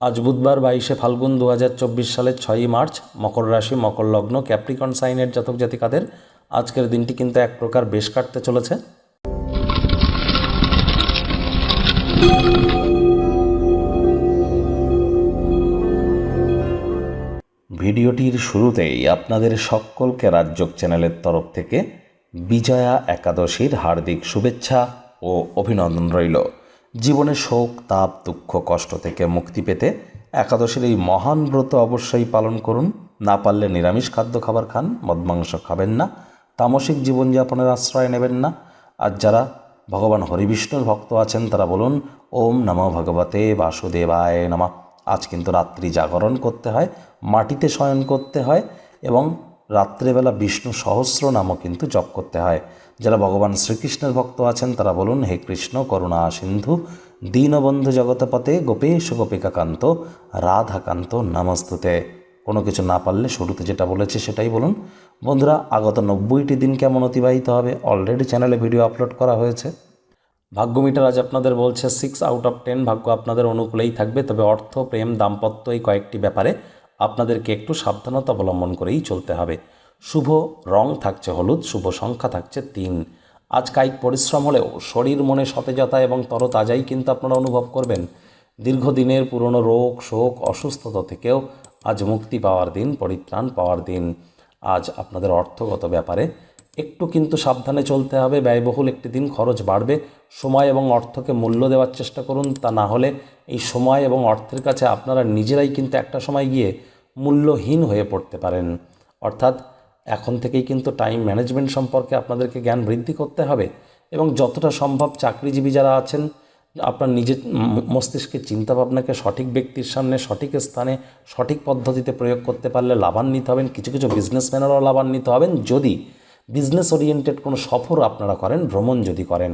আজ বুধবার বাইশে ফাল্গুন দু হাজার চব্বিশ সালের ছয়ই মার্চ, মকর রাশি, মকর লগ্ন, ক্যাপ্রিকন সাইনের জাতক জাতিকাদের আজকের দিনটি কিন্তু এক প্রকার বেশ কাটতে চলেছে। ভিডিওটির শুরুতেই আপনাদের সকলকে রাজ্যক চ্যানেলের তরফ থেকে বিজয়া একাদশীর হার্দিক শুভেচ্ছা ও অভিনন্দন রইল। জীবনে শোক, তাপ, দুঃখ, কষ্ট থেকে মুক্তি পেতে একাদশীর এই মহান ব্রত অবশ্যই পালন করুন। না পারলে নিরামিষ খাদ্য খাবার খান মদ মাংস খাবেন না, তামসিক জীবনযাপনের আশ্রয় নেবেন না। আর যারা ভগবান হরিবিষ্ণুর ভক্ত আছেন, তারা বলুন, ওম নমঃ ভগবতে বাসুদেবায় নমঃ। আজ কিন্তু রাত্রি জাগরণ করতে হয়, মাটিতে শয়ন করতে হয় এবং রাত্রেবেলা বিষ্ণু সহস্র নামও কিন্তু জপ করতে হয়। যারা ভগবান শ্রীকৃষ্ণের ভক্ত আছেন, তারা বলুন, হে কৃষ্ণ, করুণা সিন্ধু, দীনবন্ধু জগতপতে গোপেশ গোপিকাকান্ত, রাধাকান্ত নমস্তুতে। কোনো কিছু না পারলে শুরুতে যেটা বলেছে সেটাই বলুন। বন্ধুরা, আগত নব্বইটি দিন কেমন অতিবাহিত হবে? অলরেডি চ্যানেলে ভিডিও আপলোড করা হয়েছে। ভাগ্য মিটার আজ আপনাদের বলছে সিক্স আউট অফ টেন ভাগ্য আপনাদের অনুকূলেই থাকবে, তবে অর্থ, প্রেম, দাম্পত্য এই কয়েকটি ব্যাপারে আপনাদেরকে একটু সাবধানতা অবলম্বন করেই চলতে হবে। শুভ রং থাকছে হলুদ, শুভ সংখ্যা থাকছে তিন। আজ কায়িক পরিশ্রম হলেও শরীর, মনে সতেজতা এবং তরতাজাই কিন্তু আপনারা অনুভব করবেন। দীর্ঘদিনের পুরনো রোগ, শোক, অসুস্থতা থেকেও আজ মুক্তি পাওয়ার দিন, পরিত্রাণ পাওয়ার দিন। আজ আপনাদের অর্থগত ব্যাপারে একটু কিন্তু সাবধানে চলতে হবে। ব্যয়বহুল একটি দিন খরচ বাড়বে। সময় এবং অর্থকে মূল্য দেওয়ার চেষ্টা করুন। তা না হলে এই সময় এবং অর্থের কাছে আপনারা নিজেরাই কিন্তু একটা সময় গিয়ে মূল্যহীন হয়ে পড়তে পারেন। অর্থাৎ এখন থেকেই কিন্তু টাইম ম্যানেজমেন্ট সম্পর্কে আপনাদেরকে জ্ঞান বৃদ্ধি করতে হবে এবং যতটা সম্ভব চাকরিজীবী যারা আছেন, আপনার নিজের মস্তিষ্কের চিন্তাভাবনাকে সঠিক ব্যক্তির সামনে, সঠিক স্থানে, সঠিক পদ্ধতিতে প্রয়োগ করতে পারলে লাভান্বিত হবেন। কিছু কিছু বিজনেসম্যানেরাও লাভান্বিত হবেন। যদি বিজনেস ওরিয়েন্টেড কোনো সফর আপনারা করেন, ভ্রমণ যদি করেন,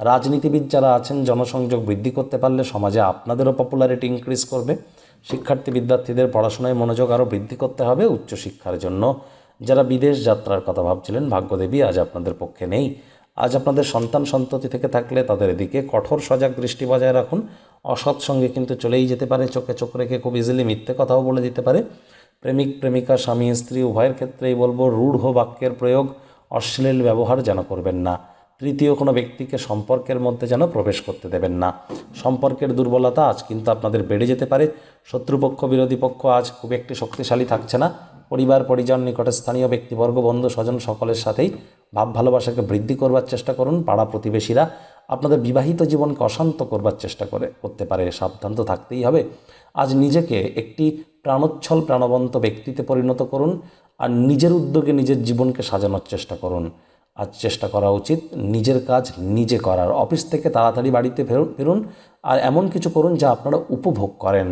রাজনীতিবিদ যারা আছেন, জনসংযোগ বৃদ্ধি করতে পারলে সমাজে আপনাদেরও পপুলারিটি ইনক্রিজ করবে। শিক্ষার্থী, বিদ্যার্থীদের পড়াশোনায় মনোযোগ আরও বৃদ্ধি করতে হবে উচ্চশিক্ষার জন্য। যারা বিদেশ যাত্রার কথা ভাবছিলেন, ভাগ্যদেবী আজ আপনাদের পক্ষে নেই। আজ আপনাদের সন্তান সন্ততি থেকে থাকলে তাদের এদিকে কঠোর সজাগ দৃষ্টি বজায় রাখুন। অসৎ সঙ্গে কিন্তু চলেই যেতে পারে, চোখে চোখ রেখে খুব ইজিলি মিথ্যে কথাও বলে দিতে পারে। প্রেমিক, প্রেমিকা, স্বামী, স্ত্রী, উভয়ের ক্ষেত্রেই বলব, রূঢ় বাক্যের প্রয়োগ, অশ্লীল ব্যবহার যেন করবেন না। তৃতীয় কোনো ব্যক্তিকে সম্পর্কের মধ্যে যেন প্রবেশ করতে দেবেন না। সম্পর্কের দুর্বলতা আজ কিন্তু আপনাদের বেড়ে যেতে পারে। শত্রুপক্ষ, বিরোধী পক্ষ আজ খুব একটি শক্তিশালী থাকছে না। পরিবার, পরিজন, নিকটে স্থানীয় ব্যক্তিবর্গ, বন্ধু, স্বজন সকলের সাথেই ভাব ভালোবাসাকে বৃদ্ধি করবার চেষ্টা করুন। পাড়া প্রতিবেশীরা আপনাদের বিবাহিত জীবনকে অশান্ত করবার চেষ্টা করে, করতে পারে, সাবধান তো থাকতেই হবে। আজ নিজেকে একটি প্রাণোচ্ছল, প্রাণবন্ত ব্যক্তিতে পরিণত করুন আর নিজের উদ্যোগে নিজের জীবনকে সাজানোর চেষ্টা করুন। আজ চেষ্টা করা উচিত নিজের কাজ নিজে করার। অফিস থেকে তাড়াতাড়ি বাড়িতে ফেরুন, ফিরুন আর এমন কিছু করুন যা আপনারা উপভোগ করেন।